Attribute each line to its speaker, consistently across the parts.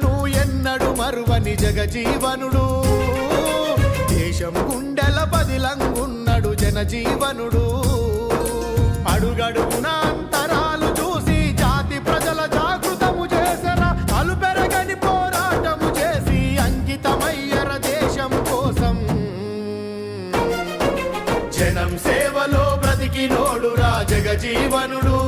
Speaker 1: ప్రజలను ఎన్నడు మరువని జగజీవనుడు. దేశం గుండెల బదిలంగున్నడు జనజీవనుడు. అడుగడుగున అంతరాలు చూసి జాతి ప్రజల జాగృతము చేసరా అలు పెరగని పోరాటము చేసి అంకితమయ్యర దేశం కోసం. జనం సేవలో బ్రతికినోడురా జగజీవనుడు.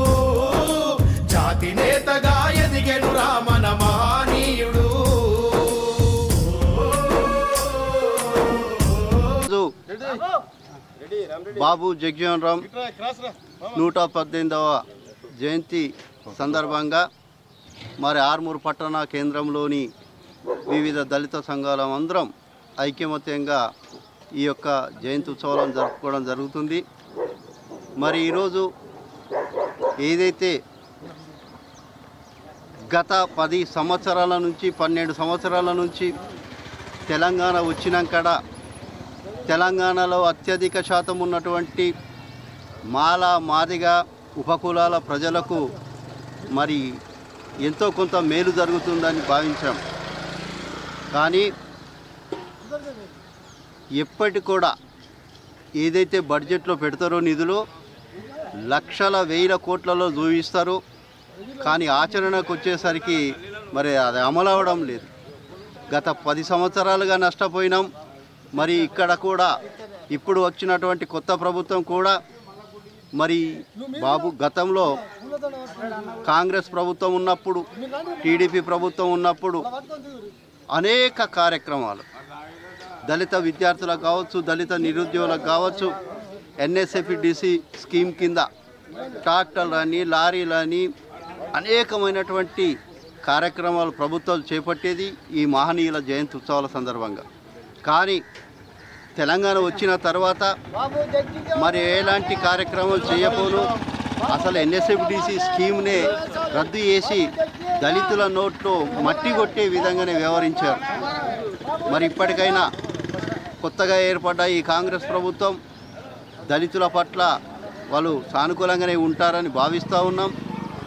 Speaker 2: బాబు జగ్జీవన్ రామ్ నూట పద్దెనిమిదవ జయంతి సందర్భంగా మరి ఆర్మూరు పట్టణ కేంద్రంలోని వివిధ దళిత సంఘాల అందరం ఐక్యమత్యంగా ఈ యొక్క జయంతి ఉత్సవాలను జరుపుకోవడం జరుగుతుంది. మరి ఈరోజు ఏదైతే గత పది సంవత్సరాల నుంచి పన్నెండు సంవత్సరాల నుంచి తెలంగాణ వచ్చినాకడ తెలంగాణలో అత్యధిక శాతం ఉన్నటువంటి మాల మాదిగ ఉపకులాల ప్రజలకు మరి ఎంతో కొంత మేలు జరుగుతుందని భావించాం. కానీ ఎప్పటి కూడా ఏదైతే బడ్జెట్లో పెడతారో నిధులు లక్షల వేల కోట్లలో చూపిస్తారు. కానీ ఆచరణకు వచ్చేసరికి మరి అది అమలు లేదు. గత పది సంవత్సరాలుగా నష్టపోయినాం. మరి ఇక్కడ కూడా ఇప్పుడు వచ్చినటువంటి కొత్త ప్రభుత్వం కూడా మరి బాబు గతంలో కాంగ్రెస్ ప్రభుత్వం ఉన్నప్పుడు టీడీపీ ప్రభుత్వం ఉన్నప్పుడు అనేక కార్యక్రమాలు. దళిత విద్యార్థులకు కావచ్చు దళిత నిరుద్యోగులకు కావచ్చు ఎన్ఎస్ఎఫ్డిసి స్కీమ్ కింద ట్రాక్టర్లని లారీలని అనేకమైనటువంటి కార్యక్రమాలు ప్రభుత్వాలు చేపట్టేది ఈ మహనీయుల జయంతి ఉత్సవాల సందర్భంగా. కానీ తెలంగాణ వచ్చిన తర్వాత మరి ఎలాంటి కార్యక్రమాలు చేయకపోను అసలు ఎన్ఎస్ఎఫ్డిసి స్కీమ్నే రద్దు చేసి దళితుల నోట్లో మట్టి కొట్టే విధంగానే వ్యవహరించారు. మరి ఇప్పటికైనా కొత్తగా ఏర్పడ్డ ఈ కాంగ్రెస్ ప్రభుత్వం దళితుల పట్ల వాళ్ళు సానుకూలంగానే ఉంటారని భావిస్తూ ఉన్నాం.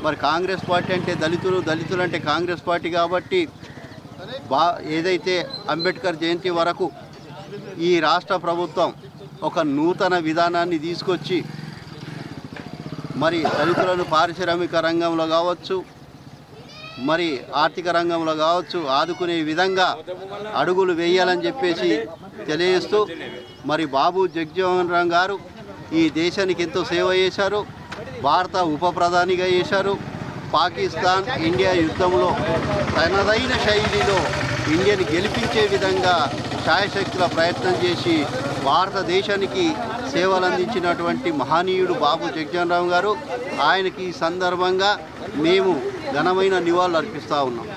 Speaker 2: మరి కాంగ్రెస్ పార్టీ అంటే దళితులు దళితులు అంటే కాంగ్రెస్ పార్టీ కాబట్టి బా ఏదైతే అంబేద్కర్ జయంతి వరకు ఈ రాష్ట్ర ప్రభుత్వం ఒక నూతన విధానాన్ని తీసుకొచ్చి మరి దళితులను పారిశ్రామిక రంగంలో కావచ్చు మరి ఆర్థిక రంగంలో కావచ్చు ఆదుకునే విధంగా అడుగులు వేయాలని చెప్పేసి తెలియజేస్తూ మరి బాబు జగజీవన్ రామ్ గారు ఈ దేశానికి ఎంతో సేవ చేశారు భారత ఉప ప్రధానిగా చేశారు. పాకిస్తాన్ ఇండియా యుద్ధంలో తనదైన శైలిలో ఇండియాని గెలిపించే విధంగా శాయశక్తుల ప్రయత్నం చేసి భారతదేశానికి సేవలు అందించినటువంటి మహనీయుడు బాబు జగజీవన్ గారు ఆయనకి ఈ సందర్భంగా మేము ఘనమైన నివాళులు అర్పిస్తూ ఉన్నాం.